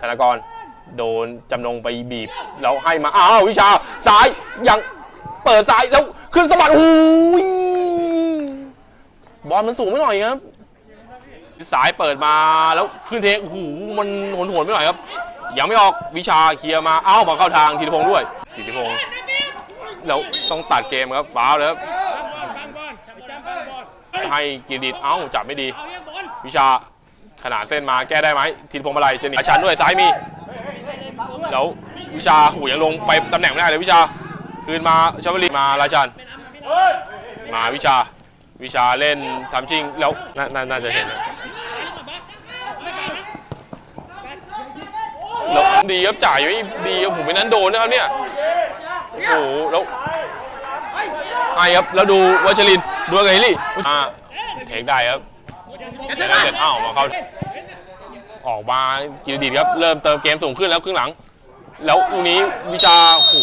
ธนากรโดนจำนงไปบีบแล้วให้มาอ้าววิชาซ้ายยังเปิดซ้ายแล้วขึ้นสะบัดโอ้ยบอลมันสูงไม่หน่อยครับสายเปิดมาแล้วขึ้นเทคโอ้โหมันโหนหวนๆไม่หน่อยครับ ยังไม่ออกวิชาเคลียร์มาเอ้ามาเข้าทางธีรพงศ์ด้วยธีรพงศ์แล้วต้องตัดเกมครับฟาวล์เลยครับให้กิริตเอ้าจับไม่ดี วิชา ขนาดเส้นมาแก้ได้ไหมธีรพงศ์อะไรจนีอาชันด้วยซ้ายมีแล้ววิชาหูยังลงไปตำแหน่งไม่ได้เลยวิชาคืนมาชาวลีมาราชันมาวิชาวิชาเล่นทำชิงแล้วน,น,น่าจะเห็นแล้วดีครับจ่ายไม่ดีครับผมไม่นั้นโดนนะครับเนี่ยโอ้โหแล้วไอ้ครับแล้วดูวัชรินทร์ดูไงลี่อ่าเทคได้ครับ เทคได้เสร็จอ้าวมาเข้าออกมากิรดิตครับ เริ่มเติมเกมสูงขึ้นแล้วครึ่งหลัง แล้วตรงนี้วิชาโอ้โห